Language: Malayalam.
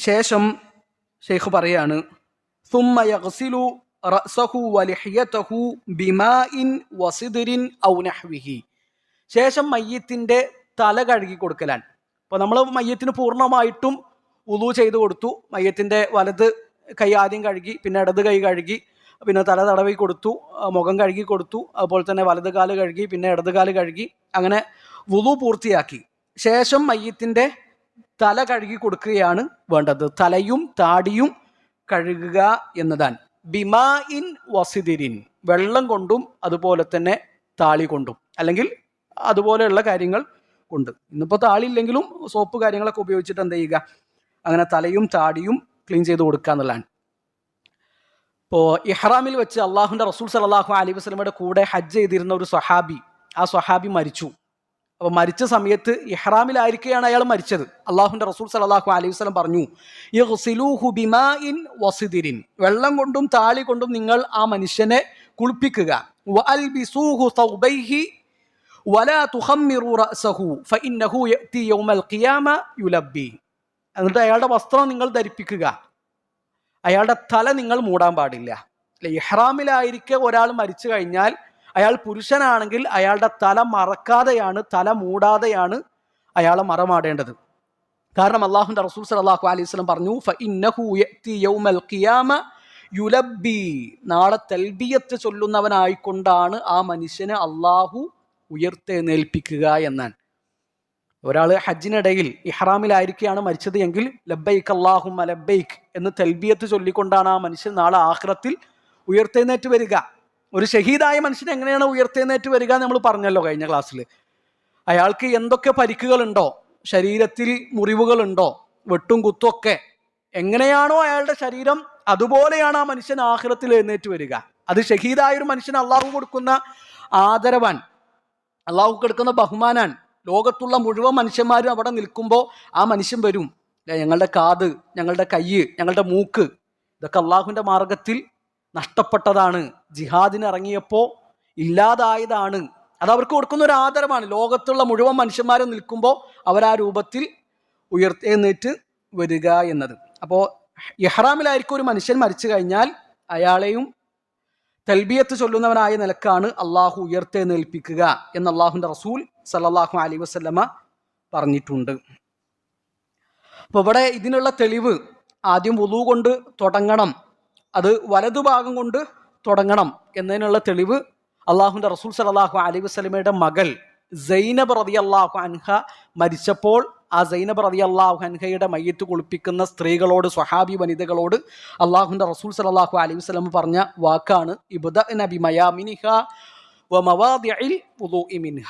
ശേഷം ഷെയ്ഖ് പറയാണ് ثم يغسل رأسه ولحيته بماء وصدر أو نحوه ശേഷം മയ്യത്തിൻ്റെ തല കഴുകി കൊടുക്കലാണ് അപ്പോൾ നമ്മൾ മയ്യത്തിന് പൂർണ്ണമായിട്ടും ഉളു ചെയ്ത് കൊടുത്തു മയ്യത്തിൻ്റെ വലത് കൈ ആദ്യം കഴുകി പിന്നെ ഇടത് കൈ കഴുകി പിന്നെ തല തടവി കൊടുത്തു ആ, മുഖം കഴുകി കൊടുത്തു അതുപോലെ തന്നെ വലത് കാല് കഴുകി പിന്നെ ഇടത് കാല് കഴുകി അങ്ങനെ വുളു പൂർത്തിയാക്കി ശേഷം മയ്യത്തിൻ്റെ തല കഴുകി കൊടുക്കുകയാണ് വേണ്ടത്. തലയും താടിയും കഴുകുക എന്നതാണ്. ബിമാ ഇൻ വസിദിരിൻ വെള്ളം കൊണ്ടും അതുപോലെ തന്നെ താളി കൊണ്ടും. അല്ലെങ്കിൽ അതുപോലെയുള്ള കാര്യങ്ങൾ കൊണ്ട്. ഇന്നിപ്പോൾ താളി ഇല്ലെങ്കിലും സോപ്പ് കാര്യങ്ങളൊക്കെ ഉപയോഗിച്ചിട്ട് എന്ത് ചെയ്യുക? അങ്ങനെ തലയും താടിയും ക്ലീൻ ചെയ്ത് കൊടുക്കുക എന്നുള്ളതാണ്. ഇപ്പോൾ ഇഹ്റാമിൽ വെച്ച് അള്ളാഹുന്റെ റസൂൽ സലാഹു അലൈഹി വസ്ലമയുടെ കൂടെ ഹജ്ജ് ചെയ്തിരുന്ന ഒരു സ്വഹാബി ആ സ്വഹാബി മരിച്ചു. അപ്പോൾ മരിച്ച സമയത്ത് ഇഹ്റാമിലായിരിക്കെയാണ് അയാൾ മരിച്ചത്. അള്ളാഹുന്റെ റസൂൽ സലാഹു അലൈഹി വസ്ലം പറഞ്ഞു "ഇഗ്സിലൂഹു ബിമാഇൻ വസിദിരിൻ. വെള്ളം കൊണ്ടും താളി കൊണ്ടും നിങ്ങൾ ആ മനുഷ്യനെ കുളിപ്പിക്കുക. എന്നിട്ട് അയാളുടെ വസ്ത്രം നിങ്ങൾ ധരിപ്പിക്കുക. അയാളുടെ തല നിങ്ങൾ മൂടാൻ പാടില്ല. ഇഹ്റാമിലായിരിക്കെ ഒരാൾ മരിച്ചു കഴിഞ്ഞാൽ അയാൾ പുരുഷനാണെങ്കിൽ അയാളുടെ തല മറക്കാതെയാണ് തല മൂടാതെയാണ് അയാളെ മറമാടേണ്ടത്. കാരണം അള്ളാഹുന്റെ റസൂൽ സലാഹു അലൈഹി സ്വലം പറഞ്ഞു യുലബി നാളെ തൽബിയത്ത് ചൊല്ലുന്നവനായിക്കൊണ്ടാണ് ആ മനുഷ്യനെ അള്ളാഹു ഉയർത്തെഴുന്നേൽപ്പിക്കുക എന്നാണ്. ഒരാൾ ഹജ്ജിനിടയിൽ ഇഹ്റാമിലായിരിക്കുകയാണ് മരിച്ചത് എങ്കിൽ ലബൈക്ക് അള്ളാഹുമ്മ ലബൈക്ക് എന്ന് തൽബിയത്ത് ചൊല്ലിക്കൊണ്ടാണ് ആ മനുഷ്യൻ നാളെ ആഖിറത്തിൽ ഉയർത്തെഴുന്നേറ്റ് വരിക. ഒരു ഷഹീദായ മനുഷ്യൻ എങ്ങനെയാണ് ഉയർത്തെഴുന്നേറ്റ് വരിക നമ്മൾ പറഞ്ഞല്ലോ കഴിഞ്ഞ ക്ലാസ്സിൽ അയാൾക്ക് എന്തൊക്കെ പരിക്കുകളുണ്ടോ? ശരീരത്തിൽ മുറിവുകളുണ്ടോ? വെട്ടും കുത്തും ഒക്കെ. എങ്ങനെയാണോ അയാളുടെ ശരീരം അതുപോലെയാണ് ആ മനുഷ്യൻ ആഖിറത്തിൽ എഴുന്നേറ്റ് വരിക. അത് ഷഹീദായ ഒരു മനുഷ്യൻ അള്ളാഹു കൊടുക്കുന്ന ആദരവാൻ അള്ളാഹു കൊടുക്കുന്ന ബഹുമാനാൻ ലോകത്തുള്ള മുഴുവൻ മനുഷ്യന്മാരും അവിടെ നിൽക്കുമ്പോൾ ആ മനുഷ്യൻ വരും. ഞങ്ങളുടെ കാത് ഞങ്ങളുടെ കയ്യ് ഞങ്ങളുടെ മൂക്ക് ഇതൊക്കെ അള്ളാഹുവിന്റെ മാർഗത്തിൽ നഷ്ടപ്പെട്ടതാണ്. ജിഹാദിന് ഇറങ്ങിയപ്പോൾ ഇല്ലാതായതാണ്. അത് അവർക്ക് കൊടുക്കുന്ന ഒരു ആദരമാണ് ലോകത്തുള്ള മുഴുവൻ മനുഷ്യന്മാരും നിൽക്കുമ്പോൾ അവർ ആ രൂപത്തിൽ ഉയർത്തെഴുന്നേറ്റ് വരിക എന്നത്. അപ്പോൾ ഇഹ്റാമിലായിരിക്കും ഒരു മനുഷ്യൻ മരിച്ചു കഴിഞ്ഞാൽ അയാളെയും തൽബിയത്ത് ചൊല്ലുന്നവനായ നിലക്കാണ് അള്ളാഹു ഉയർത്തെഴുന്നേൽപ്പിക്കുക എന്ന് അള്ളാഹുന്റെ റസൂൽ സല്ലല്ലാഹു അലൈഹി വസല്ലമ പറഞ്ഞിട്ടുണ്ട്. അപ്പോൾ ഇവിടെ ഇതിനുള്ള തെളിവ് ആദ്യം വുളു കൊണ്ട് തുടങ്ങണം. അത് വലതുഭാഗം കൊണ്ട് തുടങ്ങണം എന്നതിനുള്ള തെളിവ് അള്ളാഹുന്റെ റസൂൽ സലാഹു അലൈഹി വസ്ലമയുടെ മകൾ സൈനബ് റതി അള്ളാഹു അൻഹ മരിച്ചപ്പോൾ ആ സൈനബ് റതി അള്ളാഹു അൻഹയുടെ മയ്യത്ത് കുളിപ്പിക്കുന്ന സ്ത്രീകളോട് സ്വഹാബി വനിതകളോട് അള്ളാഹുന്റെ റസൂൽ സലാഹു അലൈഹി വസ്ലം പറഞ്ഞ വാക്കാണ് ഇബ്ദ നബി മയാമിനിഹ വ മവാദിഇൽ വുളൂഇ മിൻഹ.